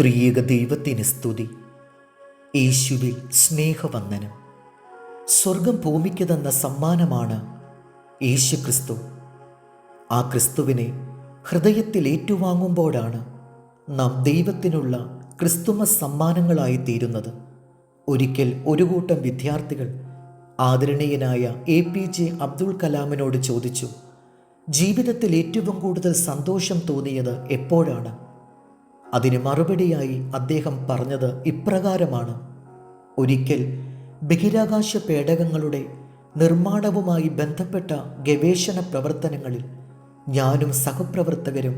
ത്രിയേക ദൈവത്തിന് സ്തുതി. യേശുവിൽ സ്നേഹവന്ദനം. സ്വർഗം ഭൂമിക്ക് തന്ന സമ്മാനമാണ് യേശു ക്രിസ്തു ആ ക്രിസ്തുവിനെ ഹൃദയത്തിൽ ഏറ്റുവാങ്ങുമ്പോഴാണ് നാം ദൈവത്തിനുള്ള ക്രിസ്തുമ സമ്മാനങ്ങളായി തീരുന്നത്. ഒരിക്കൽ ഒരു കൂട്ടം വിദ്യാർത്ഥികൾ ആദരണീയനായ എ പി ജെ അബ്ദുൾ കലാമിനോട് ചോദിച്ചു ജീവിതത്തിൽ ഏറ്റവും കൂടുതൽ സന്തോഷം തോന്നിയത് എപ്പോഴാണ്? അതിന് മറുപടിയായി അദ്ദേഹം പറഞ്ഞത് ഇപ്രകാരമാണ്. ഒരിക്കൽ ബഹിരാകാശ പേടകങ്ങളുടെ നിർമ്മാണവുമായി ബന്ധപ്പെട്ട ഗവേഷണ പ്രവർത്തനങ്ങളിൽ ഞാനും സഹപ്രവർത്തകരും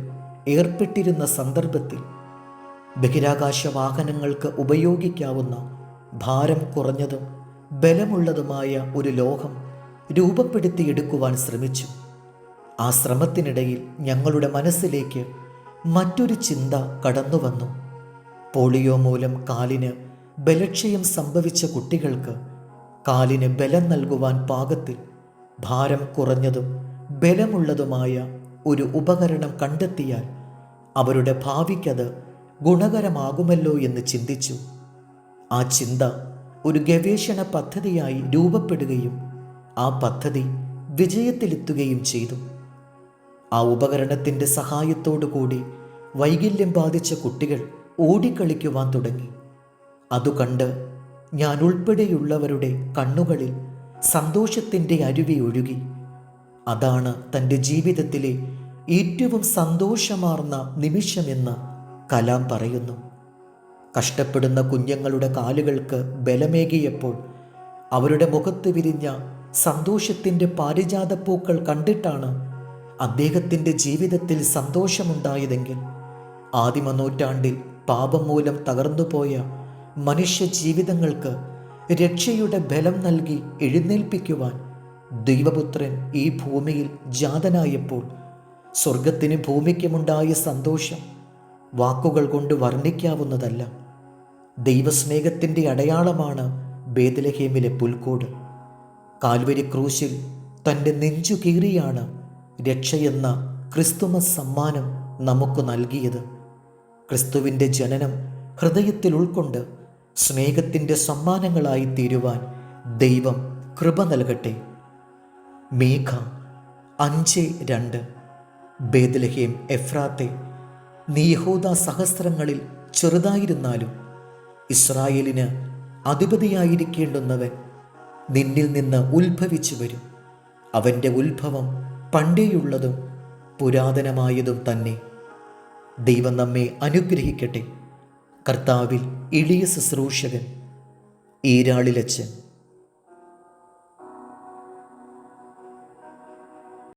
ഏർപ്പെട്ടിരുന്ന സന്ദർഭത്തിൽ ബഹിരാകാശ വാഹനങ്ങൾക്ക് ഉപയോഗിക്കാവുന്ന ഭാരം കുറഞ്ഞതും ബലമുള്ളതുമായ ഒരു ലോഹം രൂപപ്പെടുത്തിയെടുക്കുവാൻ ശ്രമിച്ചു. ആ ശ്രമത്തിനിടയിൽ ഞങ്ങളുടെ മനസ്സിലേക്ക് മറ്റൊരു ചിന്ത കടന്നു വന്നു. പോളിയോ മൂലം കാലിന് ബലക്ഷയം സംഭവിച്ച കുട്ടികൾക്ക് കാലിന് ബലം നൽകുവാൻ പാകത്തിൽ ഭാരം കുറഞ്ഞതും ബലമുള്ളതുമായ ഒരു ഉപകരണം കണ്ടെത്തിയാൽ അവരുടെ ഭാവിക്കത് ഗുണകരമാകുമല്ലോ എന്ന് ചിന്തിച്ചു. ആ ചിന്ത ഒരു ഗവേഷണ പദ്ധതിയായി രൂപപ്പെടുകയും ആ പദ്ധതി വിജയത്തിലെത്തുകയും ചെയ്തു. ആ ഉപകരണത്തിന്റെ സഹായത്തോടു കൂടി വൈകല്യം ബാധിച്ച കുട്ടികൾ ഓടിക്കളിക്കുവാൻ തുടങ്ങി. അതു കണ്ട് ഞാൻ ഉൾപ്പെടെയുള്ളവരുടെ കണ്ണുകളിൽ സന്തോഷത്തിന്റെ അരുവി ഒഴുകി. അതാണ് തന്റെ ജീവിതത്തിലെ ഏറ്റവും സന്തോഷമാർന്ന നിമിഷമെന്ന് കലാം പറയുന്നു. കഷ്ടപ്പെടുന്ന കുഞ്ഞുങ്ങളുടെ കാലുകൾക്ക് ബലമേകിയപ്പോൾ അവരുടെ മുഖത്ത് വിരിഞ്ഞ സന്തോഷത്തിന്റെ പാരിജാതപ്പൂക്കൾ കണ്ടിട്ടാണ് അദ്ദേഹത്തിന്റെ ജീവിതത്തിൽ സന്തോഷമുണ്ടായതെങ്കിൽ ആദിമ നൂറ്റാണ്ടിൽ പാപം മൂലം തകർന്നുപോയ മനുഷ്യ ജീവിതങ്ങൾക്ക് രക്ഷയുടെ ബലം നൽകി എഴുന്നേൽപ്പിക്കുവാൻ ദൈവപുത്രൻ ഈ ഭൂമിയിൽ ജാതനായപ്പോൾ സ്വർഗത്തിന് ഭൂമിക്കുമുണ്ടായ സന്തോഷം വാക്കുകൾ കൊണ്ട് വർണിക്കാവുന്നതല്ല. ദൈവസ്നേഹത്തിന്റെ അടയാളമാണ് ബേദലഹേമിലെ പുൽക്കോട്. കാൽവരി ക്രൂശിൽ തന്റെ നെഞ്ചു കീറിയാണ് രക്ഷയെന്ന ക്രിസ്തുമസ് സമ്മാനം നമുക്ക് നൽകിയത്. ക്രിസ്തുവിന്റെ ജനനം ഹൃദയത്തിൽ ഉൾക്കൊണ്ട് സ്നേഹത്തിന്റെ സമ്മാനങ്ങളായി തീരുവാൻ ദൈവം കൃപ നൽകട്ടെ. മേഘ അഞ്ച് രണ്ട്. ബേദലഹേം എഫ്രാത്തെ നീ സഹസ്രങ്ങളിൽ ചെറുതായിരുന്നാലും ഇസ്രായേലിന് അധിപതിയായിരിക്കേണ്ടുന്നവൻ നിന്നിൽ നിന്ന് ഉത്ഭവിച്ചു വരും. അവന്റെ ഉത്ഭവം പണ്ടേയുള്ളതും പുരാതനമായതും തന്നെ. ദൈവം നമ്മെ അനുഗ്രഹിക്കട്ടെ. കർത്താവിൽ ഇളിയ ശുശ്രൂഷകൻ ഈരാളിലച്ചൻ